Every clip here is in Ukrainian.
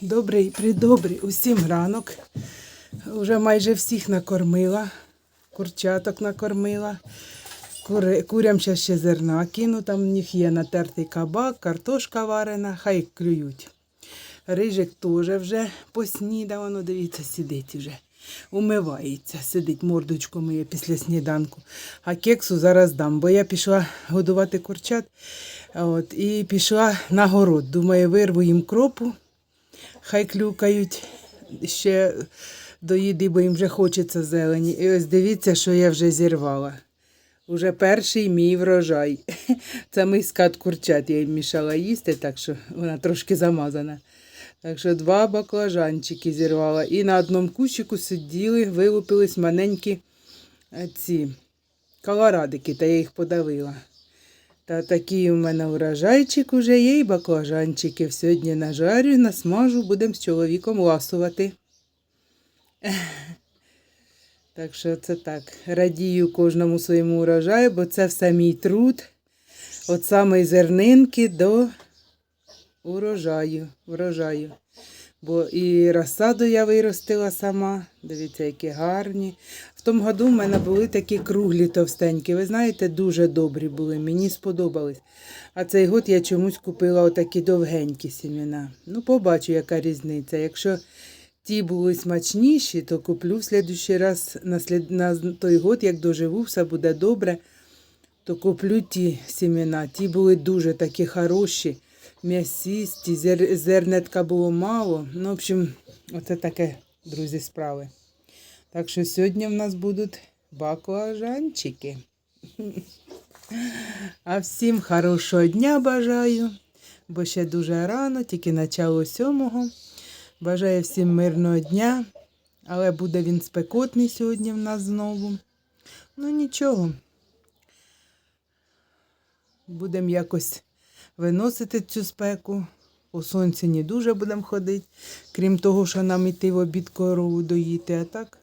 Добрий, придобрий усім ранок. Уже майже всіх накормила. Курчаток накормила. Курям ще зерна кину, там в них є натертий кабак, картошка варена, хай клюють. Рижик теж вже поснідав, воно дивіться, сидить вже. Умивається, сидить, мордочку миє після сніданку. А кексу зараз дам, бо я пішла годувати курчат от, і пішла на город. Думаю, вирву їм кропу, хай клюкають ще до їди, бо їм вже хочеться зелені. І ось дивіться, що я вже зірвала. Уже перший мій врожай. Це миска від курчат. Я їм мішала їсти, так що вона трошки замазана. Так що два баклажанчики зірвала. І на одному кущику сиділи, вилупились маленькі е, ці колорадики, та я їх подавила. Та такий у мене урожайчик уже є, і баклажанчиків. Сьогодні нажарю, насмажу, будемо з чоловіком ласувати. Так що це так. Радію кожному своєму урожаю, бо це все мій труд. От самої зернинки до урожаю. Врожаю. Бо і розсаду я виростила сама. Дивіться, які гарні. В тому году в мене були такі круглі товстенькі. Ви знаєте, дуже добрі були. Мені сподобались. А цей год я чомусь купила отакі довгенькі сімена. Ну, побачу, яка різниця. Якщо ті були смачніші, то куплю в слідущий раз на, слід... на той год, як доживу, все буде добре, то куплю ті сімена. Ті були дуже такі хороші, м'ясісті, зер... зернетка було мало. Ну, в общем, оце таке, друзі, справи. Так що сьогодні в нас будуть баклажанчики. А всім хорошого дня бажаю, бо ще дуже рано, тільки начало сьомого. Бажаю всім мирного дня, але буде він спекотний сьогодні в нас знову. Ну нічого. Будемо якось виносити цю спеку. У сонці не дуже будемо ходити, крім того, що нам іти в обід корову доїти, а так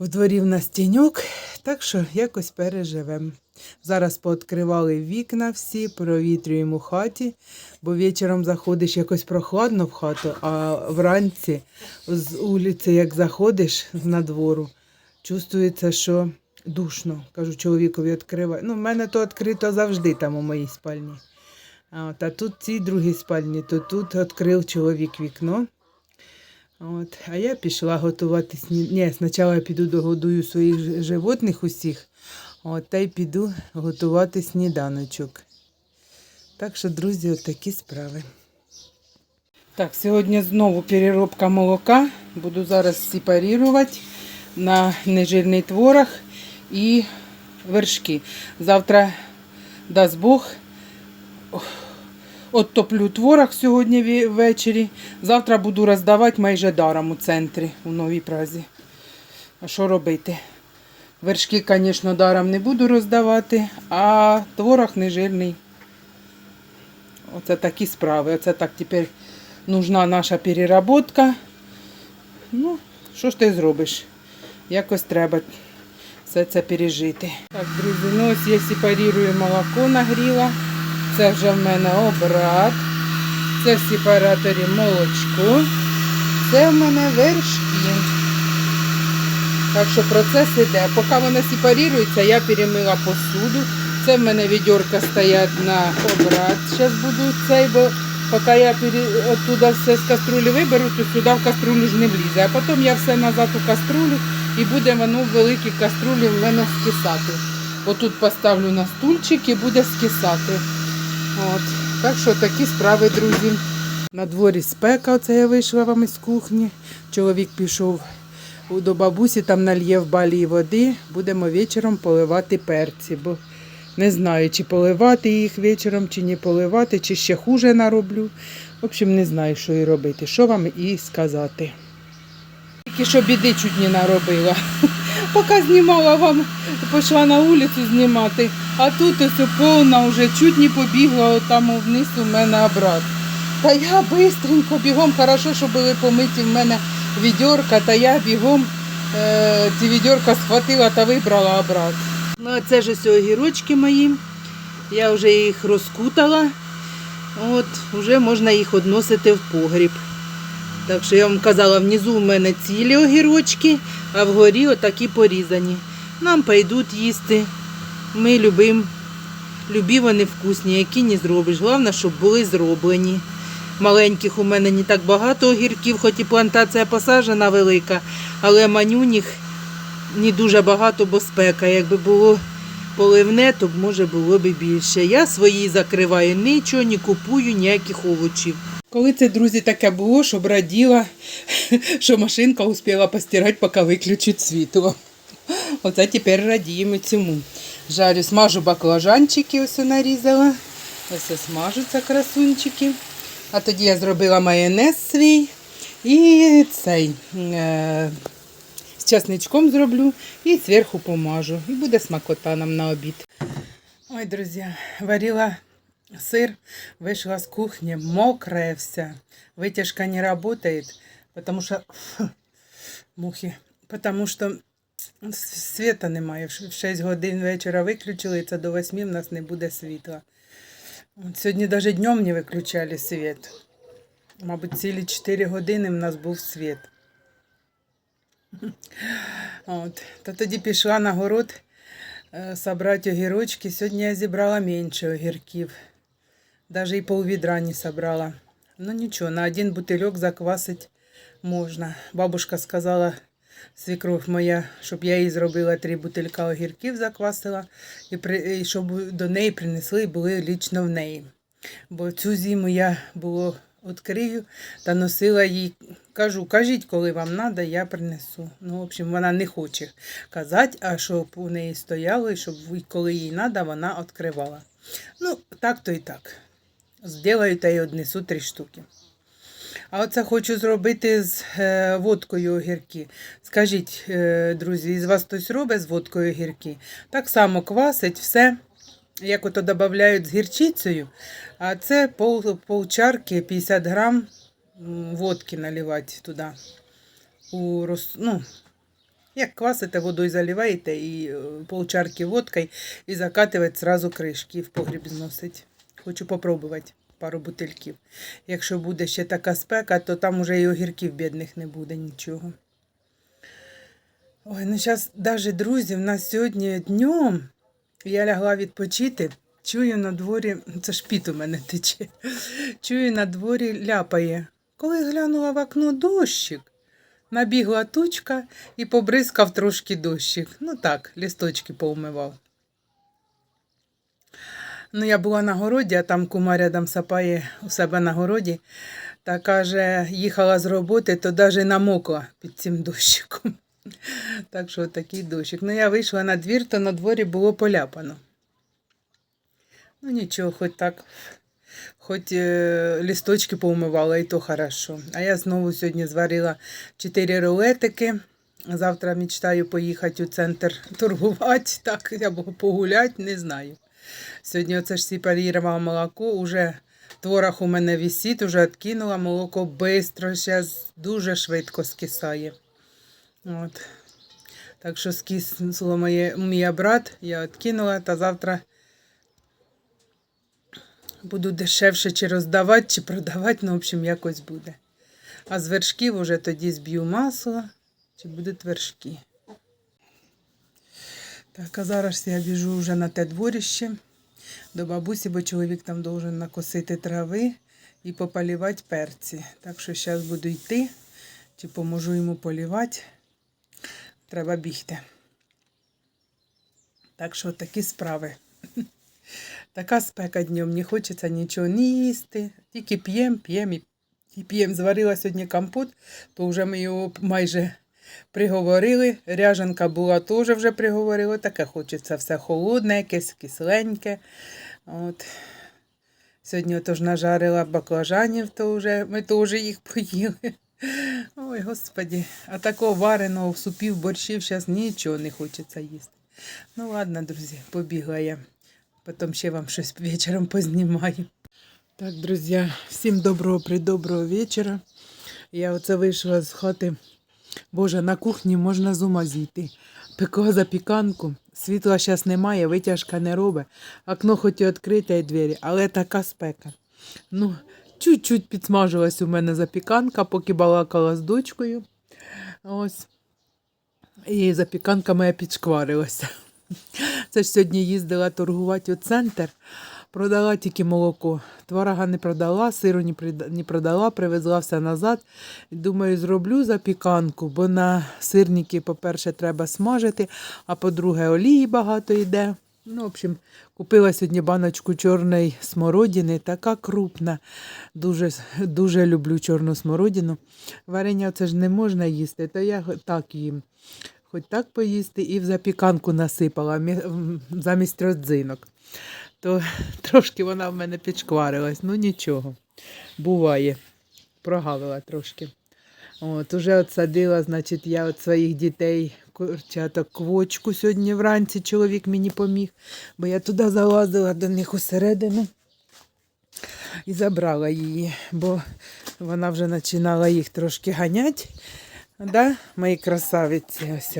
в дворі в нас тіньок, так що якось переживемо. Зараз пооткривали вікна всі, провітрюємо хаті, бо вечором заходиш якось прохладно в хату, а вранці з вулиці, як заходиш на двору, чувствується, що душно. Кажу чоловікові відкривай. Ну, в мене то відкрито завжди там у моїй спальні. От, а тут цій другій спальні, то тут відкрив чоловік вікно. От, а я пішла готувати сні... Ні, спочатку я піду догодую своїх животних усіх, от, та й піду готувати сніданочок. Так що, друзі, от такі справи. Так, сьогодні знову переробка молока. Буду зараз сепарувати на нежирний творог і вершки. Завтра, дасть Бог, Оттоплю творог сьогодні ввечері. Завтра буду роздавати майже даром у центрі у новій празі. А що робити? Вершки, звісно, даром не буду роздавати, а творог нежирний. Оце такі справи. Оце так тепер нужна наша переработка. Ну, що ж ти зробиш? Якось треба все це пережити. Так, друзі, ну ось я сепарую молоко нагріла. Це вже в мене обрат. Це в сепараторі молочко. Це в мене вершки. Так що процес іде. Поки воно сепарується, я перемила посуду. Це в мене відьорка стоять на обрат. Зараз буду цей, бо поки я оттуда все з каструлі виберу, то сюди в каструлю ж не влізе. А потім я все назад у каструлю і буде воно в великій каструлі в мене скисати. Отут поставлю на стульчик і буде скисати. От. Так що такі справи, друзі. На дворі спека, оце я вийшла вам із кухні. Чоловік пішов до бабусі, там нальє в балі води. Будемо вечором поливати перці, бо не знаю, чи поливати їх вечором, чи не поливати, чи ще хуже нароблю. В общем, не знаю, що і робити. Що вам і сказати. Тільки що біди чуть не наробила. Поки знімала вам, пішла на вулицю знімати, а тут ось повна вже чуть не побігла отам вниз у мене обрат. Та я бистренько бігом, хорошо, що були помиті в мене відьорка, та я бігом е, ці відьорка схватила та вибрала обрат. Ну, а це ж ось огірочки мої. Я вже їх розкутала. От, вже можна їх відносити в погріб. Так що я вам казала, внизу у мене цілі огірочки, а вгорі отакі порізані. Нам пойдуть їсти. Ми любимо. Любі вони вкусні, які не зробиш. Головне, щоб були зроблені. Маленьких у мене не так багато огірків, хоч і плантація посаджена велика, але манюніх не дуже багато, бо спека. Якби було поливне, то може було б більше. Я свої закриваю, нічого не купую, ніяких овочів. Коли це, друзі, таке було, щоб раділа, що машинка успіла постирати, поки виключить світло. Оце тепер радіємо цьому. Жарю, смажу баклажанчики, ось нарізала. Ось смажуться красунчики. А тоді я зробила майонез свій і цей е, з часничком зроблю і зверху помажу. І буде смакота нам на обід. Ой, друзі, варила сыр, вышла с кухни, мокрая вся. Вытяжка не работает, потому что фу, мухи, потому что с- света немає. В 6 годин вечора виключили, і це до 8 в нас не буде світла. Сьогодні навіть днем не виключали світ. Мабуть, цілі 4 години в нас був світ. От. Та тоді пішла на город е, собрати огірочки. Сьогодні я зібрала менше огірків. Даже і полвідра не собрала. Ну нічого, на один бутильок заквасить можна. Бабушка сказала, свекровь моя, щоб я їй зробила три бутилька огірків, заквасила, і, при, і щоб до неї принесли і були лічно в неї. Бо цю зиму я було відкрию та носила їй. Кажу, кажіть, коли вам треба, я принесу. Ну, в общем, вона не хоче казати, а щоб у неї стояло, і щоб коли їй треба, вона відкривала. Ну, так то і так. Сделаю та й однесу три штуки. А оце хочу зробити з е, водкою огірки. Скажіть, е, друзі, із вас хтось робить з водкою огірки? Так само квасить все, як ото додають з гірчицею. А це пол, пол чарки 50 грам водки наливати туди. У, роз- ну, як квасите, водою заливаєте і е, пол чарки водкою і закатувати зразу кришки в погріб зносить. Хочу попробувати пару бутильків. Якщо буде ще така спека, то там уже і огірків бідних не буде нічого. Ой, ну зараз, навіть друзі, в нас сьогодні днем я лягла відпочити. Чую на дворі, це ж піт у мене тече. Чую на дворі ляпає. Коли глянула в окно дощик, набігла тучка і побризкав трошки дощик. Ну так, лісточки повмивав. Ну, я була на городі, а там кума рядом сапає у себе на городі. Та каже, їхала з роботи, то навіть намокла під цим дощиком. Так що такий дощик. Ну, я вийшла на двір, то на дворі було поляпано. Ну нічого, хоч так, хоч е, лісточки поумивала, і то хорошо. А я знову сьогодні зварила 4 рулетики. Завтра мечтаю поїхати у центр торгувати, так, або погуляти, не знаю. Сьогодні оце ж сепарувала молоко, уже творог у мене висить, уже відкинула, молоко швидко, зараз дуже швидко скисає. От. Так що скисло моє, мій брат, я відкинула, та завтра буду дешевше чи роздавати, чи продавати, ну, в общем, якось буде. А з вершків уже тоді зб'ю масло, чи будуть вершки. Так, а зараз я біжу вже на те дворище до бабусі, бо чоловік там должен накосити трави і пополівати перці. Так що зараз буду йти, чи поможу йому полівати. Треба бігти. Так що такі справи. Така спека днем, не хочеться нічого не їсти. Тільки п'ємо, п'ємо і п'ємо. Зварила сьогодні компот, то вже ми його майже приговорили. Ряжанка була теж вже приговорила. Таке хочеться все холодне, якесь кисленьке. От. Сьогодні отож нажарила баклажанів, то вже, ми теж їх поїли. Ой, господі, а такого вареного супів, борщів зараз нічого не хочеться їсти. Ну ладно, друзі, побігла я. Потім ще вам щось вечором познімаю. Так, друзі, всім доброго придоброго вечора. Я оце вийшла з хати. Боже, на кухні можна з ума зійти. Пекла запіканку, світла зараз немає, витяжка не робить. Окно хоч і відкрите і двері, але така спека. Ну, чуть-чуть підсмажилась у мене запіканка, поки балакала з дочкою. Ось. І запіканка моя підшкварилася. Це ж сьогодні їздила торгувати у центр. Продала тільки молоко. Творога не продала, сиру не продала, привезла все назад. Думаю, зроблю запіканку, бо на сирники, по-перше, треба смажити, а по-друге, олії багато йде. Ну, в общем, купила сьогодні баночку чорної смородини, така крупна. Дуже, дуже люблю чорну смородину. Варення це ж не можна їсти, то я так їм. Хоч так поїсти і в запіканку насипала замість родзинок. То трошки вона в мене підшкварилась. Ну нічого. Буває. Прогавила трошки. От, уже от садила, значить, я от своїх дітей курчаток квочку сьогодні вранці чоловік мені поміг, бо я туди залазила до них усередину і забрала її, бо вона вже починала їх трошки ганяти. Да, мої красавиці, ось.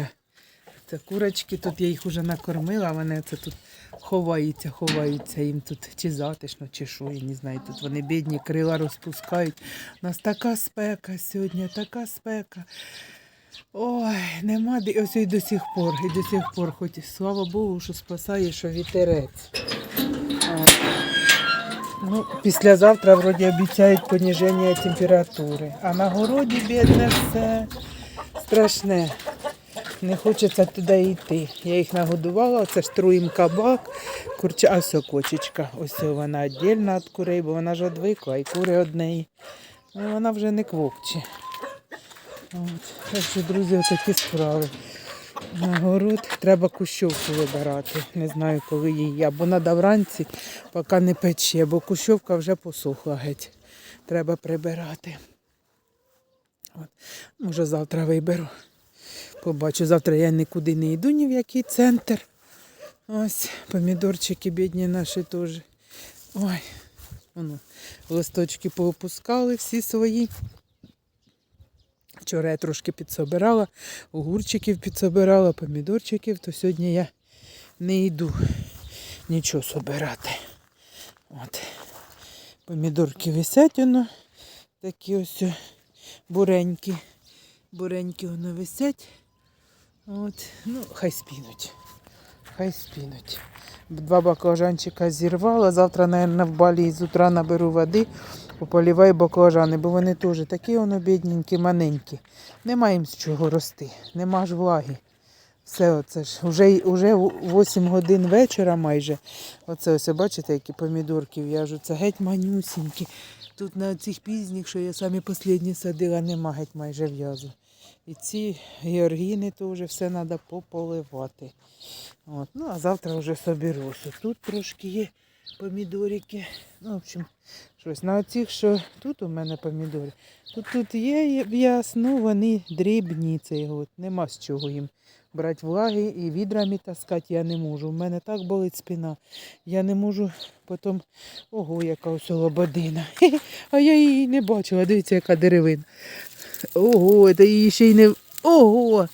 Це курочки, тут я їх вже накормила, вони це тут ховаються, ховаються їм тут чи затишно, чи що, я не знаю. Тут вони бідні, крила розпускають. У нас така спека сьогодні, така спека. Ой, нема де. Ось і до сих пор, і до сих пор, хоч слава Богу, що спасає, що вітерець. Ну, післязавтра вроді обіцяють поніження температури. А на городі, бідне, все страшне. Не хочеться туди йти. Я їх нагодувала, це ж труїм кабак, курча, а все кочечка. Ось вона віддільна від курей, бо вона ж одвикла, і кури однеї. Ну, вона вже не квокче. От. Так що, друзі, такі справи. На город треба кущовку вибирати. Не знаю, коли її. Або треба вранці, поки не пече, бо кущовка вже посохла геть. Треба прибирати. От. Може, завтра виберу. Побачу, завтра я нікуди не йду, ні в який центр. Ось, помідорчики бідні наші теж. Ой, воно, листочки поопускали всі свої. Вчора я трошки підсобирала, огурчиків підсобирала, помідорчиків, то сьогодні я не йду нічого собирати. От. Помідорки висять воно, такі ось буренькі. Буренькі воно висять. От, ну, хай спінуть. Хай спінуть. Два баклажанчика зірвала. Завтра, мабуть, в балі з утра наберу води, пополіваю баклажани, бо вони теж такі воно бідненькі, маленькі. Нема їм з чого рости, нема ж влаги. Все оце ж. Уже, уже 8 годин вечора майже. Оце ось, бачите, які помідорки в'яжу. Це геть манюсінькі. Тут на цих пізніх, що я самі останні садила, нема геть майже в'язу. І ці георгіни теж все треба пополивати. От. Ну, а завтра вже соберуся. Тут трошки є помідорики. Ну, в общем, щось. На оцих, що тут у мене помідори, тут тут є в'яз, ну вони дрібні цей год. Нема з чого їм брати влаги і відрами таскати я не можу. У мене так болить спина. Я не можу потім. Ого, яка ось лободина. А я її не бачила. Дивіться, яка деревина. Ого, це її ще й не. Ого!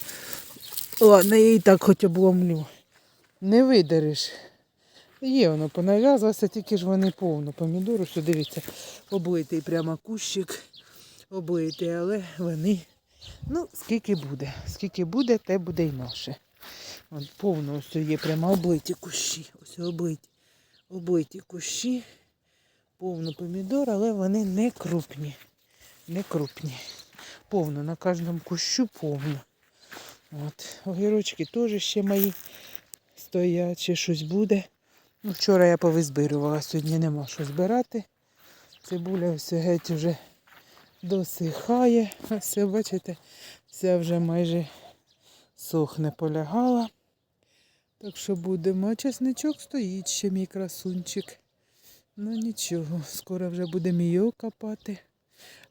Ладно, я її так хоч обломлю. Не видереш. Є воно понав'язалося, тільки ж вони повно. Помідору, що дивіться, облитий прямо кущик. Облитий, але вони. Ну, скільки буде. Скільки буде, те буде й наше. От повно ось є прямо облиті кущі. Ось облиті. Облиті кущі. Повно помідор, але вони не крупні. Не крупні. Повно, на кожному кущу повно. От. Огірочки теж ще мої стоять, ще щось буде. Ну, вчора я повизбирювала, сьогодні нема що збирати. Цибуля все геть вже досихає. Все, бачите, вся вже майже сохне полягала. Так що будемо. А чесничок стоїть ще мій красунчик. Ну нічого, скоро вже будемо його копати.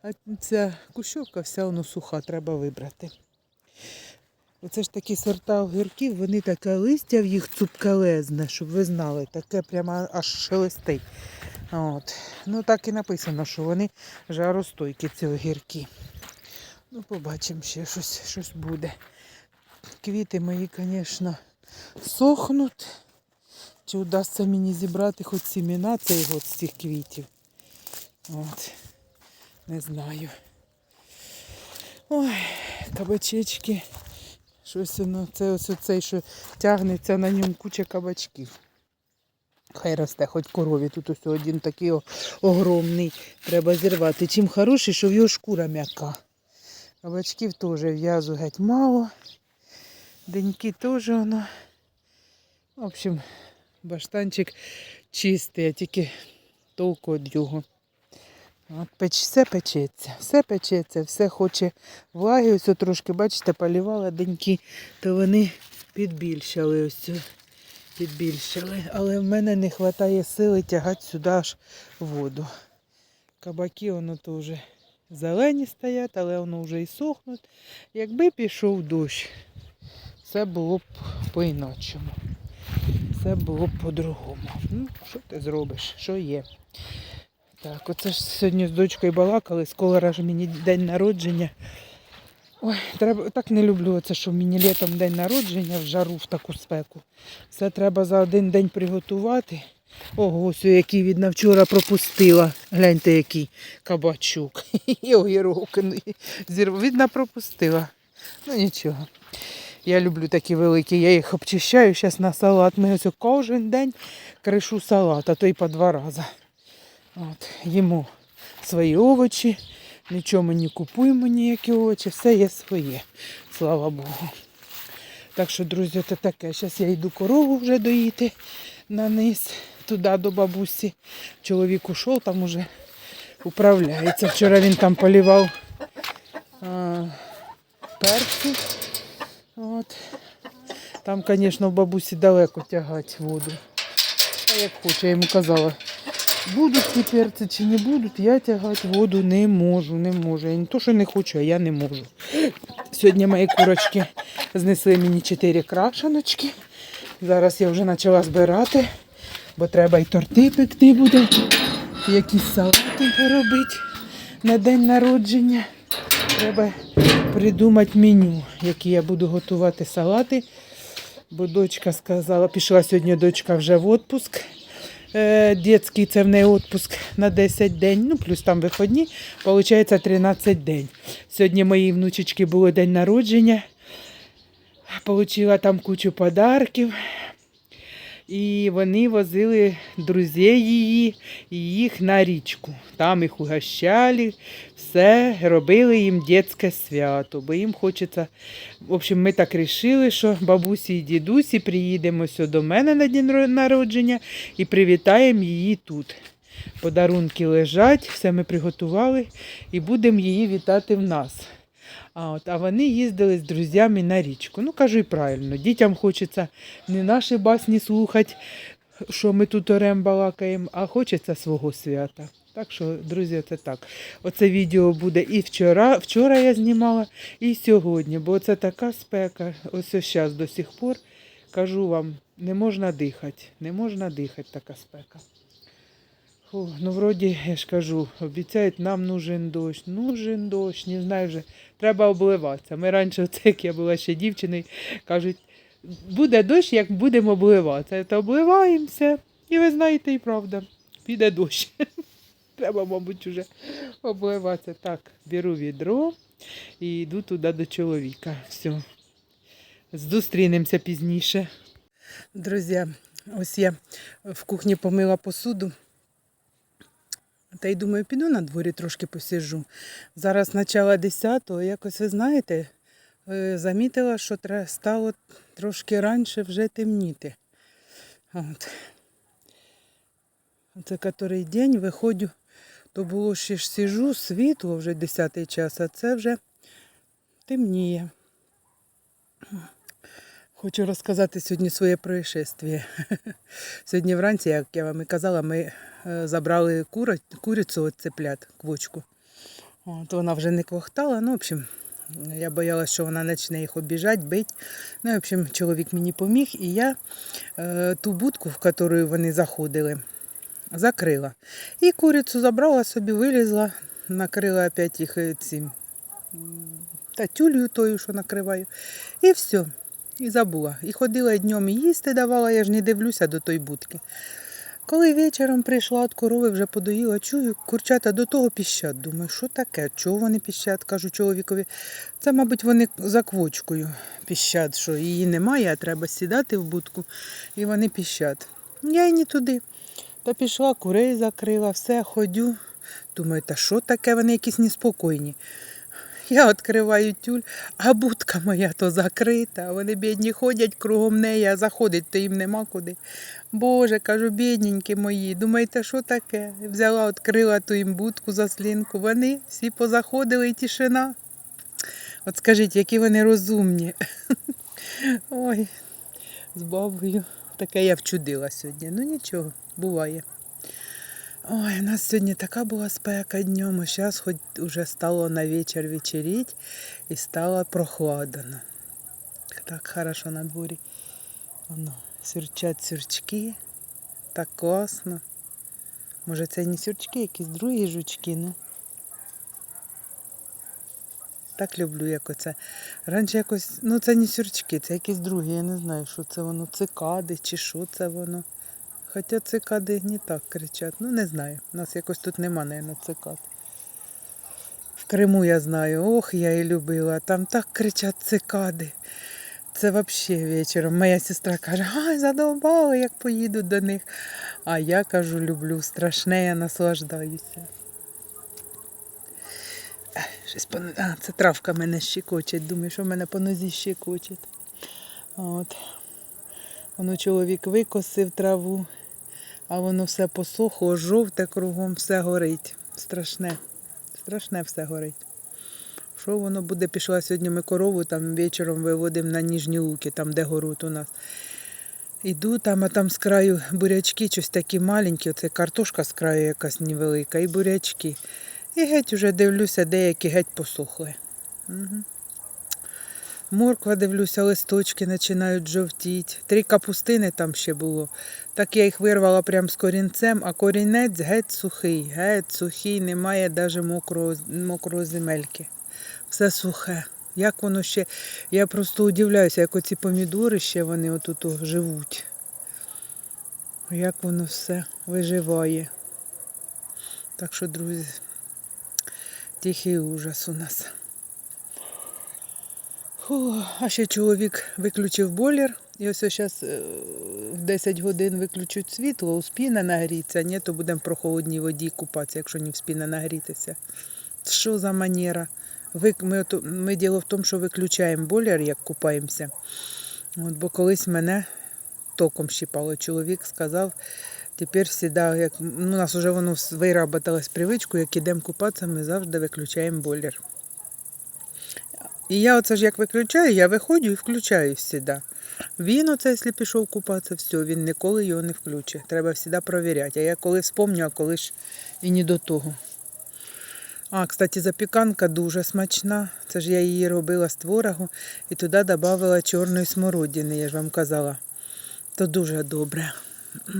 А ця кущовка вся воно суха, треба вибрати. Оце ж такі сорта огірків, вони таке листя в їх цупкалезне, щоб ви знали, таке прямо аж шелестить. От. Ну так і написано, що вони жаростойкі, ці огірки. Ну, побачимо ще щось, щось буде. Квіти мої, звісно, сохнуть. Чи вдасться мені зібрати хоч сімена цей з цих квітів. От. Не знаю. Ой, кабачечки. Щось воно, це ось оцей, що тягнеться на ньому куча кабачків. Хай росте, хоч корові. Тут ось один такий огромний. Треба зірвати. Чим хороший, що в його шкура м'яка. Кабачків теж в'язу геть мало. Деньки теж воно. В общем, баштанчик чистий, а тільки толку від його. От печ, все печеться, все печеться, все хоче влаги. Ось трошки, бачите, полівала деньки, то вони підбільшали ось. Підбільшили. Але в мене не вистачає сили тягати сюди аж воду. Кабаки воно теж зелені стоять, але воно вже і сохнуть. Якби пішов дощ, все було б по-іначому. Все було б по-другому. Ну, що ти зробиш? Що є? Так, оце ж сьогодні з дочкою балакали, скоро ж мені день народження. Ой, треба, так не люблю оце, що мені літом день народження в жару в таку спеку. Все треба за один день приготувати. Ого, ось який відна вчора пропустила. Гляньте, який кабачок. І огірок. і пропустила. Ну нічого. Я люблю такі великі, я їх обчищаю зараз на салат. Ми ось кожен день кришу салат, а то й по два рази. От, їмо свої овочі, нічого ми не купуємо ніякі овочі, все є своє, слава Богу. Так що, друзі, це таке. Зараз я йду корову вже доїти на низ, туди до бабусі. Чоловік ушов, там уже управляється. Вчора він там полівав а, перці. От. Там, звісно, в бабусі далеко тягати воду. А як хоче, я йому казала, будуть ці перці чи не будуть, я тягати воду не можу, не можу. Я не то, що не хочу, а я не можу. Сьогодні мої курочки знесли мені чотири крашаночки. Зараз я вже почала збирати, бо треба і торти пекти буде, і якісь салати робити на день народження. Треба придумати меню, які я буду готувати салати. Бо дочка сказала, пішла сьогодні дочка вже в відпуск. Е, Дітський це в неї відпуск на 10 день, ну плюс там виходні, виходить 13 день. Сьогодні моїй внучечки було день народження. Получила там кучу подарків. І вони возили друзей її і їх на річку. Там їх угощали, все, робили їм дитяче свято, бо їм хочеться. В общем, ми так вирішили, що бабусі і дідусі приїдемо до мене на день народження і привітаємо її тут. Подарунки лежать, все ми приготували і будемо її вітати в нас. А, от, а вони їздили з друзями на річку. Ну, кажу і правильно, дітям хочеться не наші басні слухати, що ми тут орем балакаємо, а хочеться свого свята. Так що, друзі, це так. Оце відео буде і вчора, вчора я знімала, і сьогодні, бо це така спека. Ось ось зараз до сих пор кажу вам, не можна дихати, не можна дихати така спека. Фу, ну, вроді, я ж кажу, обіцяють, нам нужен дощ, нужен дощ, не знаю вже, треба обливатися. Ми раніше, як я була ще дівчиною, кажуть, буде дощ, як будемо обливатися. То обливаємося, і ви знаєте, і правда, піде дощ. Треба, мабуть, вже обливатися. Так, беру відро і йду туди до чоловіка. Все. Зустрінемося пізніше. Друзі, ось я в кухні помила посуду. Та й думаю, піду на дворі трошки посіжу. Зараз начало 10-го, якось ви знаєте, замітила, що стало трошки раніше вже темніти. От. Це котрий день виходжу, то було ще ж сижу, світло вже 10 час, а це вже темніє. Хочу розказати сьогодні своє происшествие. Сьогодні вранці, як я вам і казала, ми е, забрали курицю цеплят, квочку. От вона вже не квохтала. Ну, в общем, я боялася, що вона почне їх обіжати, бити. Ну, в общем, чоловік мені поміг, і я е, ту будку, в яку вони заходили, закрила. І курицю забрала собі, вилізла, накрила опять їх е, цим та тою, що накриваю. І все. І забула. І ходила днем і їсти давала, я ж не дивлюся до тої будки. Коли вечором прийшла від корови, вже подоїла, чую, курчата до того піщать. Думаю, що таке? Чого вони піщать? Кажу чоловікові. Це, мабуть, вони за квочкою піщать, що її немає, а треба сідати в будку, і вони піщать. Я й не туди. Та пішла, курей закрила, все, ходю. Думаю, та що таке, вони якісь неспокійні. Я відкриваю тюль, а будка моя то закрита, вони бідні ходять кругом неї, а заходить, то їм нема куди. Боже, кажу, бідненькі мої, думаєте, що таке? Взяла, відкрила ту їм будку заслінку. Вони всі позаходили і тишина. От скажіть, які вони розумні. Ой, з бабою. Таке я вчудила сьогодні. Ну нічого, буває. Ой, у нас сьогодні така була спека днем, а зараз хоч уже стало на вечір вечеріть і стало прохладно. Так хорошо на дворі. Воно, сюрчать сюрчки. Так класно. Може це не сюрчки, якісь другі жучки, ну. Так люблю, як оце. Раніше якось, ну це не сюрчки, це якісь другі, я не знаю, що це воно, цикади чи що це воно. Хоча цикади не так кричать. Ну не знаю. У нас якось тут нема, мабуть, цикад. В Криму я знаю, ох, я і любила. Там так кричать цикади. Це взагалі вечором. Моя сестра каже, ай, задовбали, як поїду до них. А я кажу, люблю, страшне, я наслаждаюся. Щось по... А, це травка мене щекочить. Думаю, що в мене по нозі щекочить. От. Воно чоловік викосив траву, а воно все посохло, жовте кругом, все горить. Страшне. Страшне все горить. Що воно буде? Пішла сьогодні ми корову, там вечором виводимо на Ніжні Луки, там де город у нас. Іду там, а там з краю бурячки, щось такі маленькі, оце картошка з краю якась невелика, і бурячки. І геть уже дивлюся, деякі геть посохли. Угу. Морква, дивлюся, листочки починають жовтіти. Три капустини там ще було. Так я їх вирвала прямо з корінцем, а корінець геть сухий, геть сухий, немає навіть мокрого, мокрого земельки. Все сухе. Як воно ще. Я просто удивляюся, як оці помідори ще вони отут живуть. Як воно все виживає. Так що, друзі, тихий ужас у нас. Фу, а ще чоловік виключив бойлер. І ось зараз в 10 годин виключуть світло, успіне нагрітися, ні, то будемо в прохолодній воді купатися, якщо не вспіне нагрітися. Що за манера? Ми, ми діло в тому, що виключаємо бойлер, як купаємося. От, бо колись мене током щипало. Чоловік сказав, тепер всегда, як ну, у нас вже воно виработалось привичку, як ідемо купатися, ми завжди виключаємо бойлер. І я оце ж як виключаю, я виходжу і включаю завжди. Він оце, якщо пішов купатися, все, він ніколи його не включить. Треба завжди перевіряти. А я коли вспомню, а коли ж і не до того. А, кстати, запіканка дуже смачна. Це ж я її робила з творогу і туди додавала чорної смородини, я ж вам казала. То дуже добре.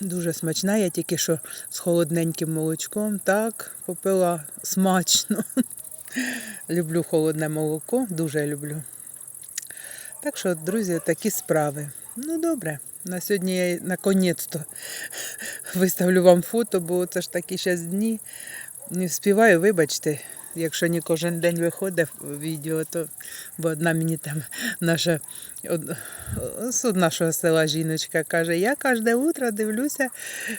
Дуже смачна, я тільки що з холодненьким молочком так попила смачно. Люблю холодне молоко, дуже люблю. Так що, друзі, такі справи. Ну, добре. На сьогодні я наконець-то виставлю вам фото, бо це ж такі зараз дні. Не вспіваю, вибачте, якщо не кожен день виходить відео, то бо одна мені там наша з нашого села жіночка каже, я кожне утро дивлюся,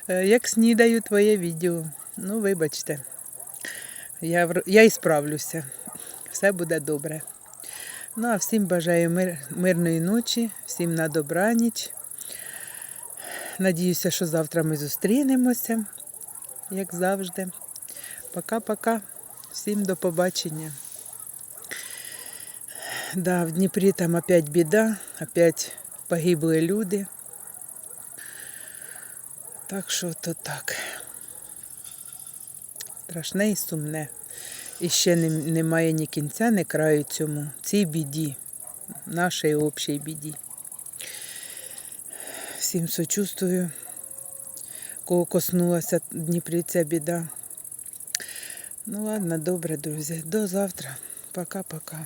е, як снідаю твоє відео. Ну, вибачте. Я, я і справлюся. Все буде добре. Ну, а всім бажаю мир, мирної ночі, всім на добраніч. Надіюся, що завтра ми зустрінемося, як завжди. Пока-пока. Всім до побачення. Да, в Дніпрі там опять біда, опять погибли люди. Так що то так. Страшне і сумне. І ще немає ні кінця, ні краю цьому. Цій біді, нашій общій біді. Всім сочувствую, кого коснулася Дніпрі ця біда. Ну ладно, добре, друзі. До завтра. Пока-пока.